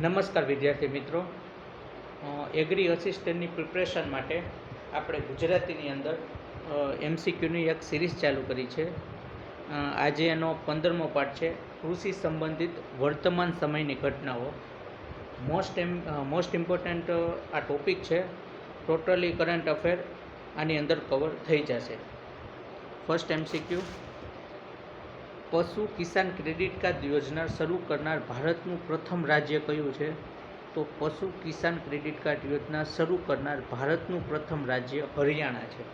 નમસ્કાર વિદ્યાર્થી મિત્રો. એગ્રી અસિસ્ટન્ટની પ્રિપરેશન માટે આપણે ગુજરાતીની અંદર એમસીક્યુની એક સિરીઝ ચાલુ કરી છે. આજે એનો પંદરમો પાઠ છે. કૃષિ સંબંધિત વર્તમાન સમયની ઘટનાઓ. મોસ્ટ એમ મોસ્ટ ઇમ્પોર્ટન્ટ આ ટોપિક છે. ટોટલી કરંટ અફેર આની અંદર કવર થઈ જશે. ફર્સ્ટ એમસીક્યુ પશુ કિસાન ક્રેડિટ કાર્ડ યોજના શરૂ કરનાર ભારતનું પ્રથમ રાજ્ય કયું છે? તો પશુ કિસાન ક્રેડિટ કાર્ડ યોજના શરૂ કરનાર ભારતનું પ્રથમ રાજ્ય હરિયાણા છે.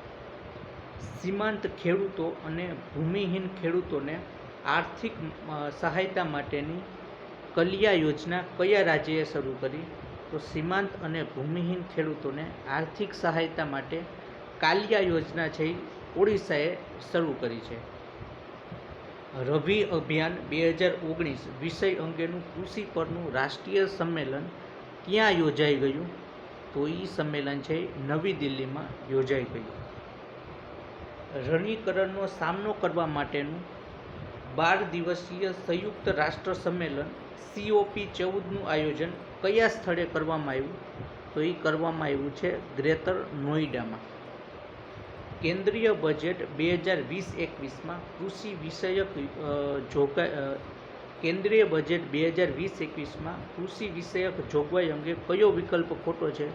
સીમાંત ખેડૂતો અને ભૂમિહીન ખેડૂતોને આર્થિક સહાયતા માટેની કલિયા યોજના કયા રાજ્યએ શરૂ કરી? તો સીમાંત અને ભૂમિહીન ખેડૂતોને આર્થિક સહાયતા માટે કાલિયા યોજના છે ઓડિશાએ શરૂ કરી છે. રવિ અભિયાન બે હજાર ઓગણીસ વિષય અંગેનું કૃષિ પરનું રાષ્ટ્રીય સંમેલન ક્યાં યોજાઈ ગયું? તો એ સંમેલન છે નવી દિલ્હીમાં યોજાઈ ગયું. રણીકરણનો સામનો કરવા માટેનું બાર દિવસીય સંયુક્ત રાષ્ટ્ર સંમેલન સીઓપી ચૌદનું આયોજન કયા સ્થળે કરવામાં આવ્યું? તો એ કરવામાં આવ્યું છે ગ્રેટર નોઈડામાં. કેન્દ્રીય બજેટ બે હજાર વીસ એકવીસમાં કૃષિ વિષયક જોગવાઈ કેન્દ્રીય બજેટ બે હજાર વીસ એકવીસમાં કૃષિ વિષયક જોગવાઈ અંગે કયો વિકલ્પ ખોટો છે?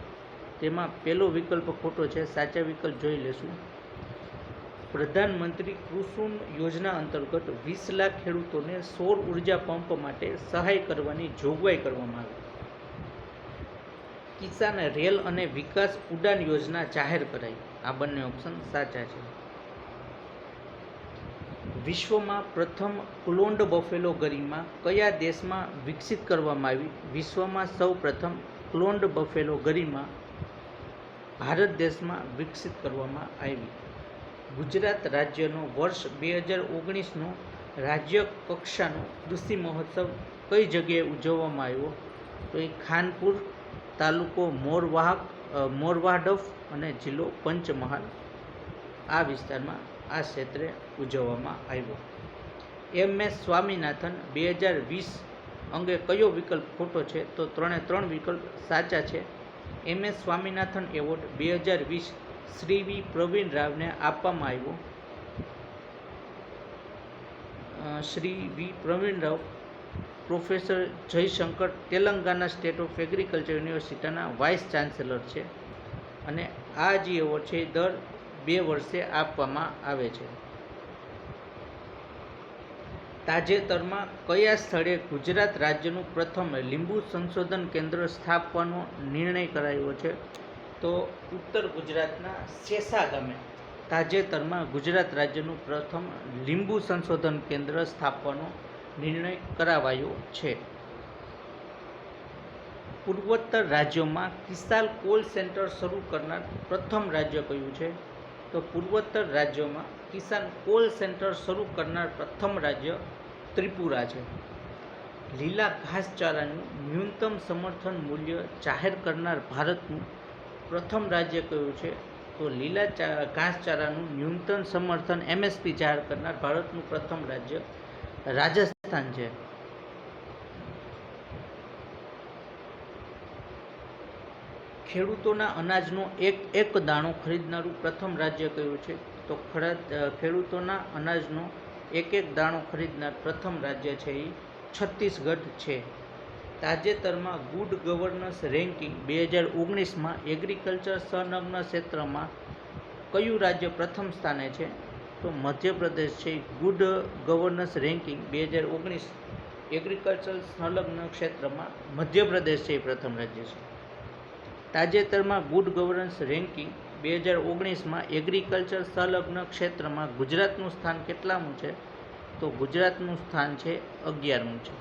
તેમાં પહેલો વિકલ્પ ખોટો છે, સાચા વિકલ્પ જોઈ લેશું. પ્રધાનમંત્રી કુસુમ યોજના અંતર્ગત વીસ લાખ ખેડૂતોને સૌર ઊર્જા પંપ માટે સહાય કરવાની જોગવાઈ કરવામાં આવી. કિસાન રેલ અને વિકાસ ઉડાન યોજના જાહેર કરાઈ. આ બંને ઓપ્શન સાચા છે. વિશ્વમાં પ્રથમ ક્લોન્ડ બફેલો ગરીમાં કયા દેશમાં વિકસિત કરવામાં આવી? વિશ્વમાં સૌ પ્રથમ ક્લોન્ડ બફેલો ગરીમાં ભારત દેશમાં વિકસિત કરવામાં આવી. ગુજરાત રાજ્યનો વર્ષ બે હજાર ઓગણીસનો રાજ્ય કક્ષાનો કૃષિ મહોત્સવ કઈ જગ્યાએ ઉજવવામાં આવ્યો? તો એ ખાનપુર તાલુકો મોરવાહક મોરવાડફ અને જિલ્લો પંચમહાલ. આ વિસ્તારમાં આ ક્ષેત્રે ઉજવવામાં આવ્યો. એમ. એસ. સ્વામિનાથન બે હજાર વીસ અંગે કયો વિકલ્પ ખોટો છે? તો ત્રણે ત્રણ વિકલ્પ સાચા છે. એમ. એસ. સ્વામિનાથન એવોર્ડ બે હજાર વીસ શ્રી વી. પ્રવીણ રાવને આપવામાં આવ્યો. Shri V. Praveen Rao professor Jayashankar Telangana state of agriculture યુનિવર્સિટીના વાઇસ ચાન્સેલર છે અને આ જે એવોર્ડ છે દર બે વર્ષે આપવામાં આવે છે. તાજેતરમાં કયા સ્થળે ગુજરાત રાજ્યનું પ્રથમ લીંબુ સંશોધન કેન્દ્ર સ્થાપવાનો નિર્ણય કરાયો છે? તો ઉત્તર ગુજરાતના સેસા ગામે તાજેતરમાં ગુજરાત રાજ્યનું પ્રથમ લીંબુ સંશોધન કેન્દ્ર સ્થાપવાનો નિર્ણય કરાવાયો છે. પૂર્વોત્તર રાજ્યોમાં કિસાલ કોલ સેન્ટર શરૂ કરનાર પ્રથમ રાજ્ય કયું છે? તો પૂર્વોત્તર રાજ્યોમાં કિસાન કોલ સેન્ટર શરૂ કરનાર પ્રથમ રાજ્ય ત્રિપુરા છે. લીલા ઘાસચારાનું ન્યૂનતમ સમર્થન મૂલ્ય જાહેર કરનાર ભારતનું પ્રથમ રાજ્ય કયું છે? તો લીલા ઘાસચારાનું ન્યૂનતમ સમર્થન એમએસપી જાહેર કરનાર ભારતનું પ્રથમ રાજ્ય રાજસ્થાન છે ખેડૂતોના અનાજનો એક એક દાણો ખરીદનારું પ્રથમ રાજ્ય કયું છે? તો ખેડૂતોના અનાજનો એક એક દાણો ખરીદનાર પ્રથમ રાજ્ય છે એ છત્તીસગઢ છે. તાજેતરમાં ગુડ ગવર્નન્સ રેન્કિંગ બે હજાર ઓગણીસમાં એગ્રીકલ્ચર સંલગ્ન ક્ષેત્રમાં કયું રાજ્ય પ્રથમ સ્થાને છે? તો મધ્યપ્રદેશ છે ગુડ ગવર્નન્સ રેન્કિંગ બે હજાર ઓગણીસ એગ્રીકલ્ચર સંલગ્ન ક્ષેત્રમાં મધ્યપ્રદેશ છે એ પ્રથમ રાજ્ય છે. તાજેતરમાં ગુડ ગવર્નન્સ રેન્કિંગ બે હજાર ઓગણીસમાં એગ્રીકલ્ચર સંલગ્ન ક્ષેત્રમાં ગુજરાતનું સ્થાન કેટલામું છે? તો ગુજરાતનું સ્થાન છે અગિયારમું છે.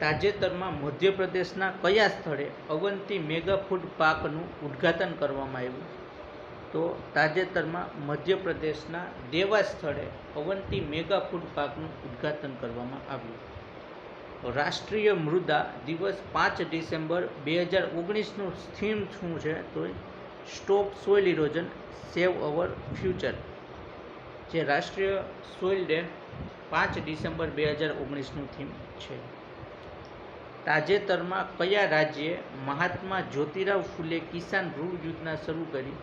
તાજેતરમાં મધ્યપ્રદેશના કયા સ્થળે અવંતી મેગા ફૂડ પાર્કનું ઉદ્ઘાટન કરવામાં આવ્યું? તો તાજેતરમાં મધ્યપ્રદેશના દેવા સ્થળે અવંતી મેગા ફૂડ પાર્કનું ઉદ્ઘાટન કરવામાં આવ્યું. રાષ્ટ્રીય મૃદા દિવસ પાંચ ડિસેમ્બર બે હજાર ઓગણીસનું થીમ શું છે? તો stop soil erosion save our future. જે રાષ્ટ્રીય સોઇલ ડે પાંચ ડિસેમ્બર બે હજાર ઓગણીસનું થીમ છે. તાજેતરમાં કયા રાજ્યે મહાત્મા જ્યોતિરાવ ફૂલે કિસાન ઋણ યોજના શરૂ કરી?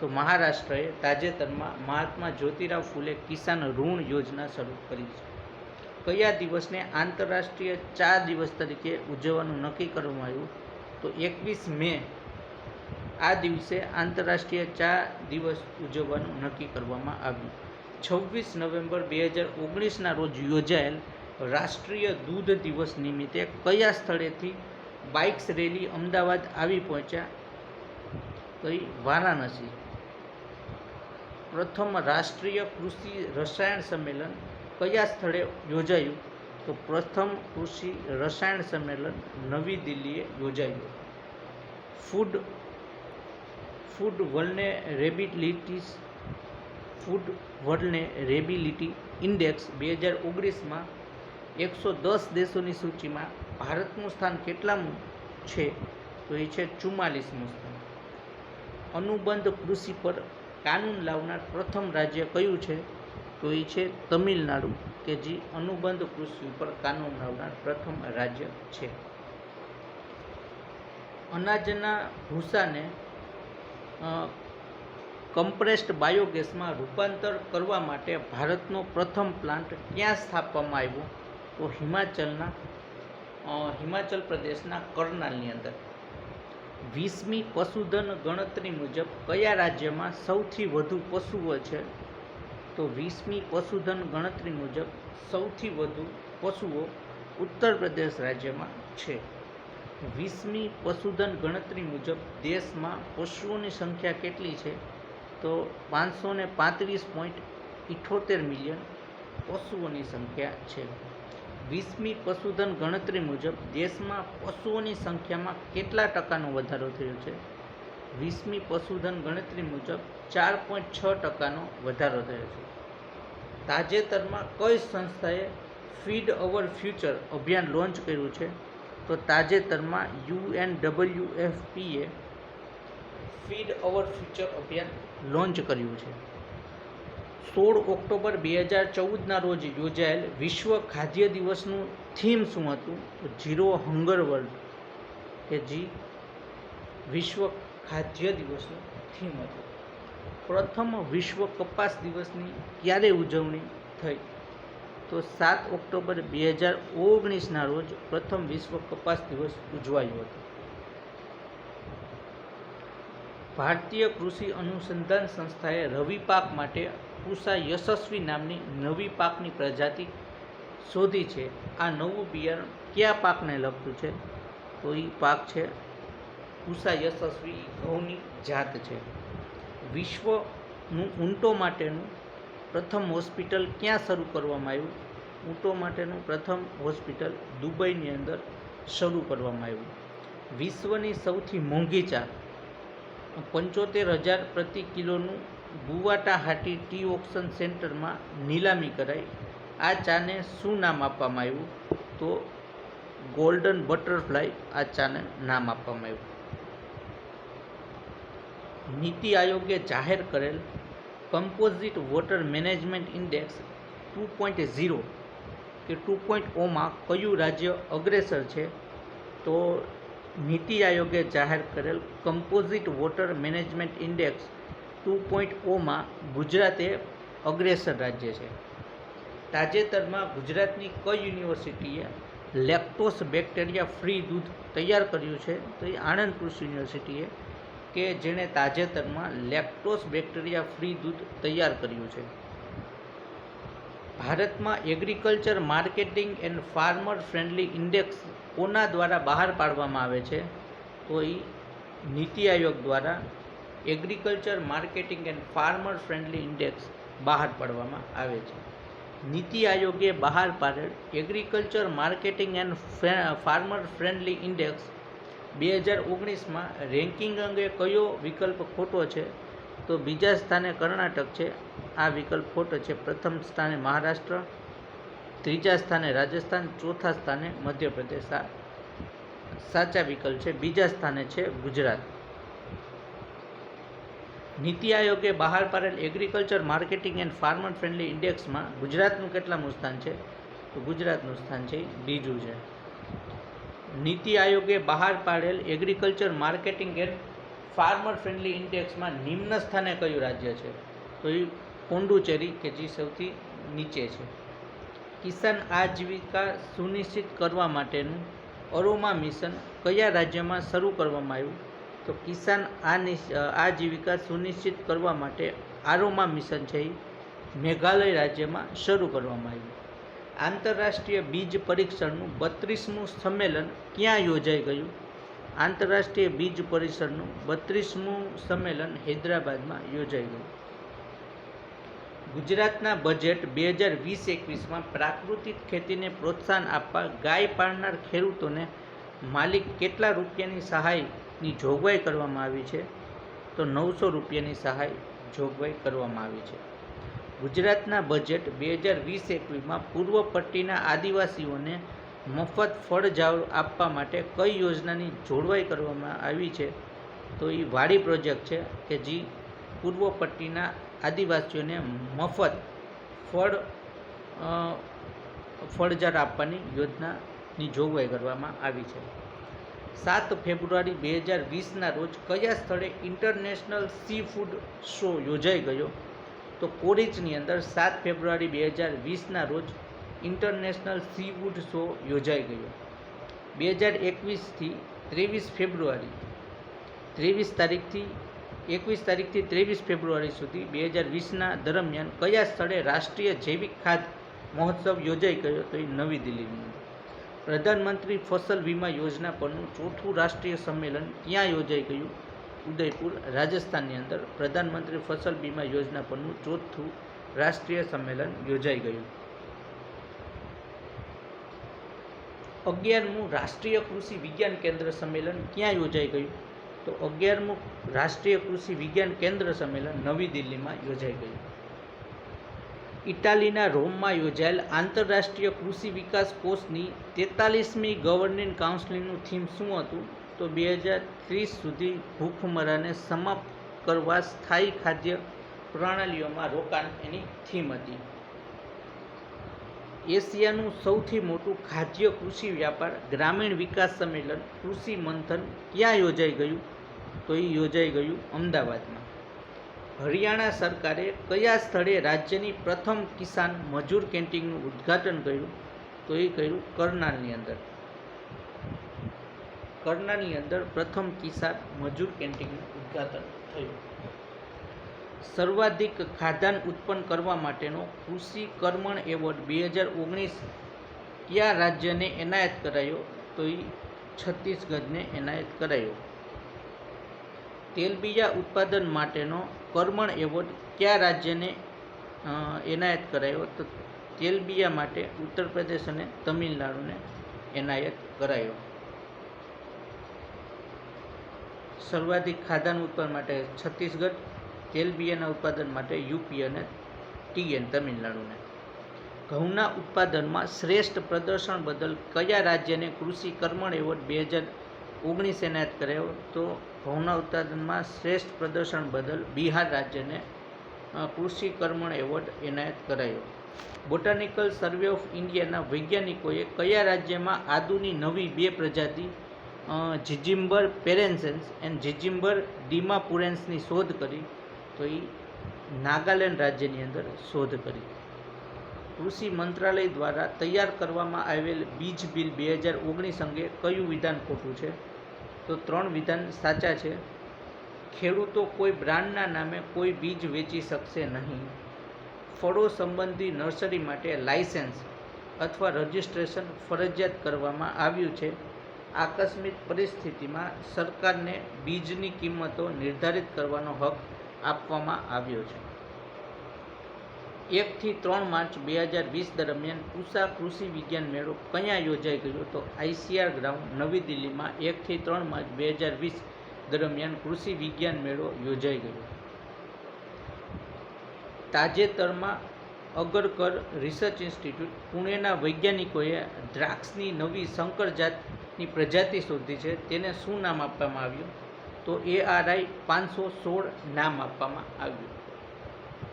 તો મહારાષ્ટ્રએ તાજેતરમાં મહાત્મા જ્યોતિરાવ ફૂલે કિસાન ઋણ યોજના શરૂ કરી છે. કયા દિવસને આંતરરાષ્ટ્રીય ચા દિવસ તરીકે ઉજવવાનું નક્કી કરવામાં આવ્યું? તો એકવીસ મે આ દિવસે આંતરરાષ્ટ્રીય ચા દિવસ ઉજવવાનું નક્કી કરવામાં આવ્યું. છવ્વીસ નવેમ્બર બે હજાર ઓગણીસના રોજ યોજાયેલ રાષ્ટ્રીય દૂધ દિવસ નિમિત્તે કયા સ્થળેથી બાઇક્સ રેલી અમદાવાદ આવી પહોંચ્યા? કઈ વારાણસી. પ્રથમ રાષ્ટ્રીય કૃષિ રસાયણ સંમેલન કયા સ્થળે યોજાયું? તો પ્રથમ કૃષિ રસાયણ સંમેલન નવી દિલ્હીએ યોજાયું. ફૂડ ફૂડ વર્લ્ડને રેબિલિટીસ ફૂડ વર્લ્ડને રેબિલિટી ઇન્ડેક્સ બે હજાર ઓગણીસમાં એકસો દસ દેશોની સૂચિમાં ભારતનું સ્થાન કેટલામું છે? તો એ છે ચુમ્માલીસમું સ્થાન. અનુબંધ કૃષિ પર કાનૂન લાવનાર પ્રથમ રાજ્ય કયું છે? તો એ છે તમિલનાડુ, કે જે અનુબંધ કૃષિ ઉપર કાનૂન લાવનાર પ્રથમ રાજ્ય છે. અનાજના ભૂસાને કમ્પ્રેસ્ડ બાયોગેસમાં રૂપાંતર કરવા માટે ભારતનો પ્રથમ પ્લાન્ટ ક્યાં સ્થાપવામાં આવ્યો? તો હિમાચલના હિમાચલ પ્રદેશના કરનાલની અંદર. વીસમી પશુધન ગણતરી મુજબ કયા રાજ્યમાં સૌથી વધુ પશુઓ છે? તો વીસમી પશુધન ગણતરી મુજબ સૌથી વધુ પશુઓ ઉત્તર પ્રદેશ રાજ્યમાં છે. વીસમી પશુધન ગણતરી મુજબ દેશમાં પશુઓની સંખ્યા કેટલી છે? તો પાંચસો પાંત્રીસ પોઈન્ટ ઇઠોતેર મિલિયન પશુઓની સંખ્યા છે. વીસમી પશુધન ગણતરી મુજબ દેશમાં પશુઓની સંખ્યામાં કેટલા ટકાનો વધારો થયો છે? વીસમી પશુધન ગણતરી મુજબ ચાર પોઈન્ટ છ ટકાનો વધારો થયો છે. તાજેતરમાં કઈ સંસ્થાએ ફીડ અવર ફ્યુચર અભિયાન લોન્ચ કર્યું છે? તો તાજેતરમાં યુએનડબલ્યુએફપીએ ફીડ અવર ફ્યુચર અભિયાન લોન્ચ કર્યું છે. સોળ ઓક્ટોબર બે હજાર ચૌદના રોજ યોજાયેલ વિશ્વ ખાદ્ય દિવસનું થીમ શું હતું? તો ઝીરો હંગર વર્લ્ડ કે જી વિશ્વ ખાદ્ય દિવસનું થીમ હતું. પ્રથમ વિશ્વ કપાસ દિવસની ક્યારે ઉજવણી થઈ? તો સાત ઓક્ટોબર બે હજાર ઓગણીસના રોજ પ્રથમ વિશ્વ કપાસ દિવસ ઉજવાયો હતો. ભારતીય કૃષિ અનુસંધાન સંસ્થાએ રવિ પાક માટે પૂષા યશસ્વી નામની નવી પાકની પ્રજાતિ શોધી છે. આ નવું બિયારણ કયા પાકને લગતું છે? તો એ પાક છે પૂસા યશસ્વી ઘઉંની જાત છે. વિશ્વનું ઊંટો માટેનું પ્રથમ હોસ્પિટલ ક્યાં શરૂ કરવામાં આવ્યું? ઊંટો માટેનું પ્રથમ હોસ્પિટલ દુબઈની અંદર શરૂ કરવામાં આવ્યું. વિશ્વની સૌથી મોંઘી ચા પંચોતેર હજાર પ્રતિ કિલોનું ગુવાટાહાટી ટી ઓક્શન સેન્ટરમાં નીલામી કરાઈ. આ ચાને શું નામ આપવામાં આવ્યું? તો ગોલ્ડન બટરફ્લાય આ ચાને નામ આપવામાં આવ્યું. નીતિ આયોગે જાહેર કરેલ composite water management index two point zero કે ટુ પોઈન્ટ ઓમાં કયું રાજ્ય અગ્રેસર છે? તો નીતિ આયોગે જાહેર કરેલ composite water management index two point ઓમાં ગુજરાતે અગ્રેસર રાજ્ય છે. તાજેતરમાં ગુજરાતની કઈ યુનિવર્સિટીએ લેક્ટોસ બેક્ટેરિયા ફ્રી દૂધ તૈયાર કર્યું છે? તો એ આણંદ કૃષિ યુનિવર્સિટીએ કે જેણે તાજેતરમાં લેક્ટોસ બેક્ટેરિયા ફ્રી દૂધ તૈયાર કર્યું છે. ભારતમાં agriculture marketing and farmer friendly index કોના દ્વારા બહાર પાડવામાં આવે છે? તો એ નીતિ આયોગ દ્વારા agriculture marketing and farmer friendly index બહાર પાડવામાં આવે છે. નીતિ આયોગે બહાર પાડેલ agriculture marketing and farmer friendly index બે હજાર ઓગણીસમાં રેન્કિંગ અંગે કયો વિકલ્પ ખોટો છે? તો બીજા સ્થાને કર્ણાટક છે. આ વિકલ્પ ખોટો છે. પ્રથમ સ્થાને મહારાષ્ટ્ર, ત્રીજા સ્થાને રાજસ્થાન, ચોથા સ્થાને મધ્યપ્રદેશ. સાચા વિકલ્પ છે. બીજા સ્થાને છે ગુજરાત. નીતિ આયોગે બહાર પાડેલ agriculture marketing and farmer friendly ઇન્ડેક્સમાં ગુજરાતનું કેટલામું સ્થાન છે? તો ગુજરાતનું સ્થાન છે બીજું છે. નીતિ આયોગે બહાર પાડેલ agriculture marketing and farmer friendly ઇન્ડેક્સમાં નિમ્ન સ્થાને કયું રાજ્ય છે? તો એ પોંડુચેરી કે જે સૌથી નીચે છે. કિસાન આજીવિકા સુનિશ્ચિત કરવા માટેનું અરોમા મિશન કયા રાજ્યમાં શરૂ કરવામાં આવ્યું? તો કિસાન આ આજીવિકા સુનિશ્ચિત કરવા માટે આરોમા મિશન છે મેઘાલય રાજ્યમાં શરૂ કરવામાં આવ્યું. આંતરરાષ્ટ્રીય બીજ પરીક્ષણનું બત્રીસમું સંમેલન ક્યાં યોજાઈ ગયું? આંતરરાષ્ટ્રીય બીજ પરિષદનું બત્રીસમું સંમેલન હૈદરાબાદમાં યોજાઈ ગયું. ગુજરાતના બજેટ બે હજાર વીસ એકવીસમાં પ્રાકૃતિક ખેતીને પ્રોત્સાહન આપવા ગાય પાળનાર ખેડૂતોને માલિક કેટલા રૂપિયાની સહાયની જોગવાઈ કરવામાં આવી છે, તો નવસો રૂપિયાની સહાય જોગવાઈ કરવામાં આવી છે. ગુજરાતના બજેટ બે હજાર વીસ એકવીસમાં પૂર્વ પટ્ટીના આદિવાસીઓને મફત ફળ જાળ આપવા માટે કઈ યોજનાની જોડવાઈ કરવામાં આવી છે, તો એ વાડી પ્રોજેક્ટ છે કે જે પૂર્વ પટ્ટીના આદિવાસીઓને મફત ફળ ફળજાળ આપવાની યોજનાની જોગવાઈ કરવામાં આવી છે. સાત ફેબ્રુઆરી બે હજાર વીસના રોજ કયા સ્થળે ઇન્ટરનેશનલ સી ફૂડ શો યોજાઈ ગયો? તો કોરિચની અંદર સાત ફેબ્રુઆરી બે હજાર વીસના રોજ ઇન્ટરનેશનલ સી ફૂડ શો યોજાઈ ગયો. બે હજાર એકવીસથી ત્રેવીસ ફેબ્રુઆરી, ત્રેવીસ તારીખથી એકવીસ તારીખથી ત્રેવીસ ફેબ્રુઆરી સુધી બે હજાર વીસના દરમિયાન કયા સ્થળે રાષ્ટ્રીય જૈવિક ખાદ્ય મહોત્સવ યોજાઈ ગયો? તો એ નવી દિલ્હીની અંદર. પ્રધાનમંત્રી ફસલ વીમા યોજના પરનું ચોથું રાષ્ટ્રીય સંમેલન ક્યાં યોજાઈ ગયું? ઉદયપુર, રાજસ્થાનની અંદર પ્રધાનમંત્રી ફસલ વીમા યોજના પરનું ચોથું રાષ્ટ્રીય સંમેલન યોજાઈ ગયું. અગિયારમું રાષ્ટ્રીય કૃષિ વિજ્ઞાન કેન્દ્ર સંમેલન ક્યાં યોજાઈ ગયું? તો અગિયારમું રાષ્ટ્રીય કૃષિ વિજ્ઞાન કેન્દ્ર સંમેલન નવી દિલ્હીમાં યોજાઈ ગયું. ઇટાલીના રોમમાં યોજાયેલ આંતરરાષ્ટ્રીય કૃષિ વિકાસ કોષની તેતાલીસમી ગવર્નિંગ કાઉન્સિલનું થીમ શું હતું? તો બે હજાર ત્રીસ સુધી ભૂખમરાને સમાપ્ત કરવા સ્થાયી ખાદ્ય પ્રણાલીઓમાં રોકાણ એની થીમ હતી. એશિયાનું સૌથી મોટું ખાદ્ય કૃષિ વ્યાપાર ગ્રામીણ વિકાસ સંમેલન કૃષિ મંથન ક્યાં યોજાઈ ગયું? તો એ યોજાઈ ગયું અમદાવાદમાં. હરિયાણા સરકારે કયા સ્થળે રાજ્યની પ્રથમ કિસાન મજૂર કેન્ટીનનું ઉદ્ઘાટન કર્યું? તો એ કર્યું કરનાલની અંદર. કરનાલની અંદર પ્રથમ કિસાન મજૂર કેન્ટીનનું ઉદ્ઘાટન થયું. સર્વાધિક ખાદ્યાન્ન ઉત્પન્ન કરવા માટેનો કૃષિ કર્મણ એવોર્ડ બે હજાર ઓગણીસ કયા રાજ્યને એનાયત કરાયો? તો એ છત્તીસગઢને એનાયત કરાયો. તેલબીજા ઉત્પાદન માટેનો કર્મણ એવોર્ડ કયા રાજ્યને એનાયત કરાયો તો તેલબિયા માટે ઉત્તર પ્રદેશ અને તમિલનાડુને એનાયત કરાયો. સર્વાધિક ખાદ્યાન્ન ઉત્પાદન માટે છત્તીસગઢ, તેલબિયાના ઉત્પાદન માટે યુપી અને ટીએન તમિલનાડુને. ઘઉંના ઉત્પાદનમાં શ્રેષ્ઠ પ્રદર્શન બદલ કયા રાજ્યને કૃષિ કર્મણ એવોર્ડ બે હજાર ઓગણીસ એનાયત કરાયો તો ઘઉંના ઉત્પાદનમાં શ્રેષ્ઠ પ્રદર્શન બદલ બિહાર રાજ્યને કૃષિ કર્મણ એવોર્ડ એનાયત કરાયો. બોટાનિકલ સર્વે ઓફ ઇન્ડિયાના વૈજ્ઞાનિકોએ કયા રાજ્યમાં આદુની નવી બે પ્રજાતિ જીજિમ્બર પેરેન્સેન્સ એન્ડ જીજિમ્બર ડીમાપુરેન્સની શોધ કરી, તો એ નાગાલેન્ડ રાજ્યની અંદર શોધ કરી. કૃષિ મંત્રાલય દ્વારા તૈયાર કરવામાં આવેલ બીજ બિલ બે હજાર ઓગણીસ અંગે કયું વિધાન ખોટું છે? તો ત્રણ વિધાન સાચા છે. ખેડૂતો કોઈ બ્રાન્ડના નામે કોઈ બીજ વેચી શકશે નહીં. ફળો સંબંધી નર્સરી માટે લાયસન્સ અથવા રજિસ્ટ્રેશન ફરજિયાત કરવામાં આવ્યું છે. આકસ્મિક પરિસ્થિતિમાં સરકારને બીજની કિંમતો નિર્ધારિત કરવાનો હક આપવામાં આવ્યો છે. એકથી ત્રણ માર્ચ બે હજાર વીસ દરમિયાન ઉષા કૃષિ વિજ્ઞાન મેળો ક્યાં યોજાઈ ગયો તો આઈસીઆર ગ્રાઉન્ડ, નવી દિલ્હીમાં એકથી ત્રણ માર્ચ બે હજાર વીસ દરમિયાન કૃષિ વિજ્ઞાન મેળો યોજાઈ ગયો. તાજેતરમાં અગરકર રિસર્ચ ઇન્સ્ટિટ્યૂટ પુણેના વૈજ્ઞાનિકોએ દ્રાક્ષની નવી સંકર જાતની પ્રજાતિ શોધી છે. તેને શું નામ આપવામાં આવ્યું? તો એઆરઆઈ પાંચસો સોળ નામ આપવામાં આવ્યું.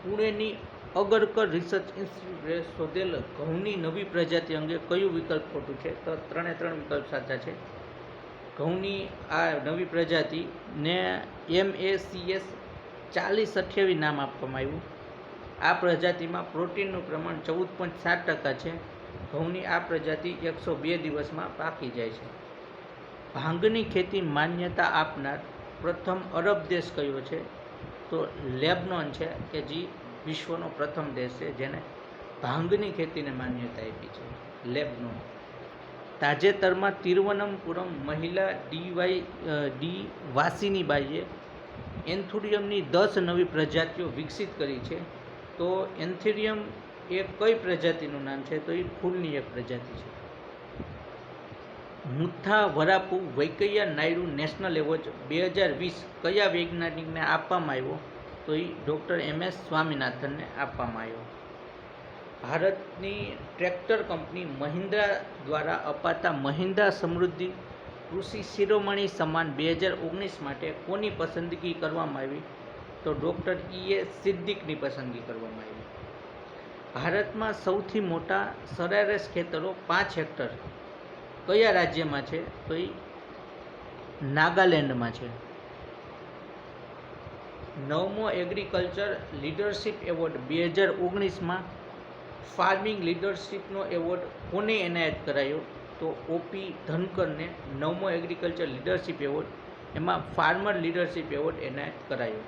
પુણેની અગરકર રિસર્ચ ઇન્સ્ટિટ્યૂટે શોધેલ ઘઉંની નવી પ્રજાતિ અંગે કયું વિકલ્પ ખોટું છે? તો ત્રણે ત્રણ વિકલ્પ સાચા છે. ઘઉંની આ નવી પ્રજાતિને એમ એ સી એસ ચાલીસ અઠ્યાવીસ નામ આપવામાં આવ્યું. આ પ્રજાતિમાં પ્રોટીનનું પ્રમાણ ચૌદ પોઈન્ટ સાત ટકા છે. ઘઉંની આ પ્રજાતિ એકસો બે દિવસમાં પાકી જાય છે. ભાંગની ખેતી માન્યતા આપનાર પ્રથમ અરબ દેશ કયો છે? તો લેબનોન છે કે જે વિશ્વનો પ્રથમ દેશ છે જેને ભાંગની ખેતીને માન્યતા આપી છે. લેબનોન. તાજેતરમાં તિરુવનંતપુરમ મહિલા ડીવાય ડી વાસીનીબાઈએ એન્થુરિયમની દસ નવી પ્રજાતિઓ વિકસિત કરી છે. તો એન્થુરિયમ એ કઈ પ્રજાતિનું નામ છે? તો એ ફૂલની એક પ્રજાતિ છે. મુથ્થા વરાપુ વૈકૈયા નાયડુ નેશનલ એવોર્ડ, બે હજાર વીસ કયા વૈજ્ઞાનિકને આપવામાં આવ્યો? તો એ ડૉક્ટર એમ એસ સ્વામિનાથનને આપવામાં આવ્યો. ભારતની ટ્રેક્ટર કંપની મહિન્દ્રા દ્વારા અપાતા મહિન્દ્રા સમૃદ્ધિ કૃષિ શિરોમણી સમાન બે હજાર ઓગણીસ માટે કોની પસંદગી કરવામાં આવી? તો ડૉક્ટર ઈ એ સિદ્દીકની પસંદગી કરવામાં આવી. ભારતમાં સૌથી મોટા સરેરાશ ખેતરો પાંચ હેક્ટર. કયા રાજ્યમાં છે? તો એ નાગાલેન્ડમાં છે. નવમો એગ્રીકલ્ચર લીડરશિપ એવોર્ડ બે હજાર ઓગણીસમાં ફાર્મિંગ લીડરશિપનો એવોર્ડ કોને એનાયત કરાયો? તો ઓપી ધનકરને નવમો એગ્રીકલ્ચર લીડરશિપ એવોર્ડ એમાં ફાર્મર લીડરશિપ એવોર્ડ એનાયત કરાયો.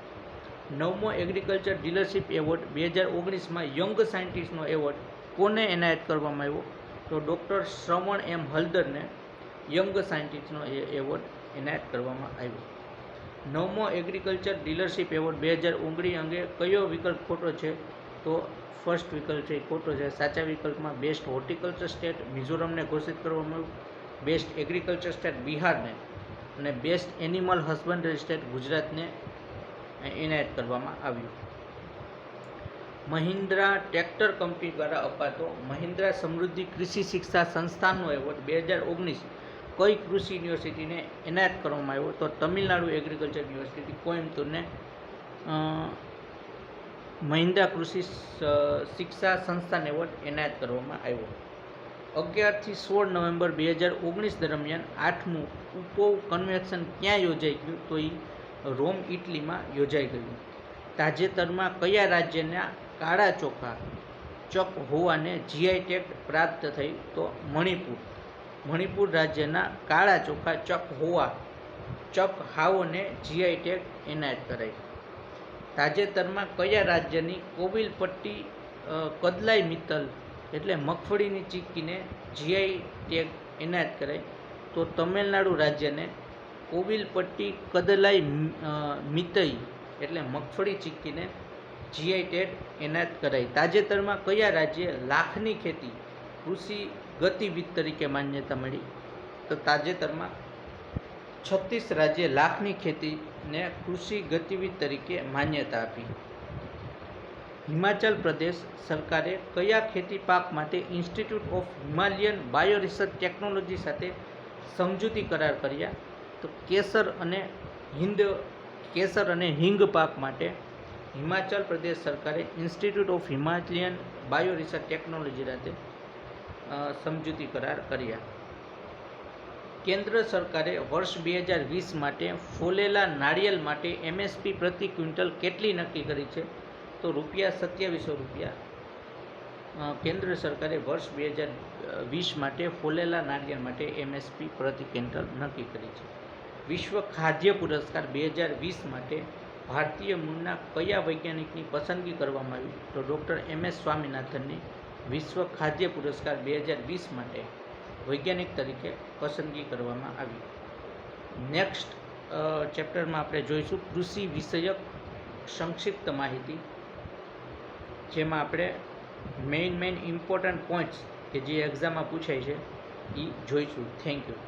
નવમો એગ્રીકલ્ચર ડીલરશિપ એવોર્ડ બે હજાર ઓગણીસમાં યંગ સાયન્ટિસ્ટનો એવોર્ડ કોને એનાયત કરવામાં આવ્યો? તો ડૉક્ટર શ્રવણ એમ હલદરને યંગ સાયન્ટિસ્ટનો એ એવોર્ડ એનાયત કરવામાં આવ્યો. નવમો એગ્રીકલ્ચર ડીલરશિપ એવોર્ડ બે હજાર ઓગણીસ અંગે કયો વિકલ્પ ખોટો છે? તો ફર્સ્ટ વિકલ્પ છે ખોટો છે. સાચા વિકલ્પમાં બેસ્ટ હોર્ટિકલ્ચર સ્ટેટ મિઝોરમને ઘોષિત કરવામાં આવ્યું. બેસ્ટ એગ્રીકલ્ચર સ્ટેટ બિહારને અને બેસ્ટ એનિમલ હસબન્ડરી સ્ટેટ ગુજરાતને એનાયત કરવામાં આવ્યું. મહિન્દ્રા ટ્રેક્ટર કંપની દ્વારા અપાતો મહિન્દ્રા સમૃદ્ધિ કૃષિ શિક્ષા સંસ્થાનનો એવોર્ડ બે હજાર ઓગણીસ કઈ કૃષિ યુનિવર્સિટીને એનાયત કરવામાં આવ્યો તો તમિલનાડુ એગ્રીકલ્ચર યુનિવર્સિટી કોઇમ્બતુરને મહિન્દ્રા કૃષિ શિક્ષા સંસ્થાન એવોર્ડ એનાયત કરવામાં આવ્યો. અગિયારથી સોળ નવેમ્બર બે હજાર ઓગણીસ દરમિયાન આઠમું ઉપો કન્વેન્શન ક્યાં યોજાઈ ગયું તો એ રોમ, ઇટલીમાં યોજાઈ ગયું. તાજેતરમાં કયા રાજ્યના કાળા ચોખા ચક હોવાને જીઆઈ ટેગ પ્રાપ્ત થઈ તો મણિપુર. મણિપુર રાજ્યના કાળા ચોખા ચક હોવા, ચક હાવોને જીઆઈ ટેગ એનાયત કરાઈ. તાજેતરમાં કયા રાજ્યની કોવિલ પટ્ટી કદલાઈ મિત્તલ એટલે મગફળીની ચીક્કીને જીઆઈ ટેગ એનાયત કરાઈ? તો તમિલનાડુ રાજ્યને કોવિલ પટ્ટી કદલાઈ મિતઈ એટલે મગફળી ચીક્કીને જીઆઈ ટેગ એનાયત કરાઈ. તાજેતરમાં કયા રાજ્યે લાખની ખેતી, કૃષિ ગતિવિધિ તરીકે માન્યતા મળી. તો તાજેતરમાં છત્રીસ રાજ્યે લાખની ખેતીને કૃષિ ગતિવિધિ તરીકે માન્યતા આપી. હિમાચલ પ્રદેશ સરકારે કયા ખેતી પાક માટે institute of Himalayan bio research technology સાથે સમજૂતી કરાર કર્યા? તો કેસર અને હિન્દ કેસર અને હિંગ પાક માટે હિમાચલ પ્રદેશ સરકારે institute of Himalayan bio research technology સાથે સમજૂતી કરાર કર્યા. કેન્દ્ર સરકારે વર્ષ બે હજાર વીસ માટે ફોલેલા નાળિયેર માટે એમએસપી પ્રતિ ક્વિન્ટલ કેટલી નક્કી કરી છે? તો રૂપિયા સત્યાવીસો રૂપિયા. કેન્દ્ર સરકારે વર્ષ બે હજાર વીસ માટે ફોલેલા નાળિયેર માટે એમએસપી પ્રતિ ક્વિન્ટલ નક્કી કરી છે. વિશ્વ ખાદ્ય પુરસ્કાર બે હજાર વીસ માટે ભારતીય મૂળના કયા વૈજ્ઞાનિકની પસંદગી કરવામાં આવી? તો ડૉક્ટર એમ એસ સ્વામિનાથનની વિશ્વ ખાદ્ય પુરસ્કાર બે હજાર વીસ માટે વૈજ્ઞાનિક તરીકે પસંદગી કરવામાં આવી. નેક્સ્ટ ચેપ્ટરમાં આપણે જોઈશું કૃષિ વિષયક સંક્ષિપ્ત માહિતી, જેમાં આપણે મેઇન મેઇન ઇમ્પોર્ટન્ટ પોઈન્ટ્સ કે જે એક્ઝામમાં પૂછાય છે એ જોઈશું. Thank you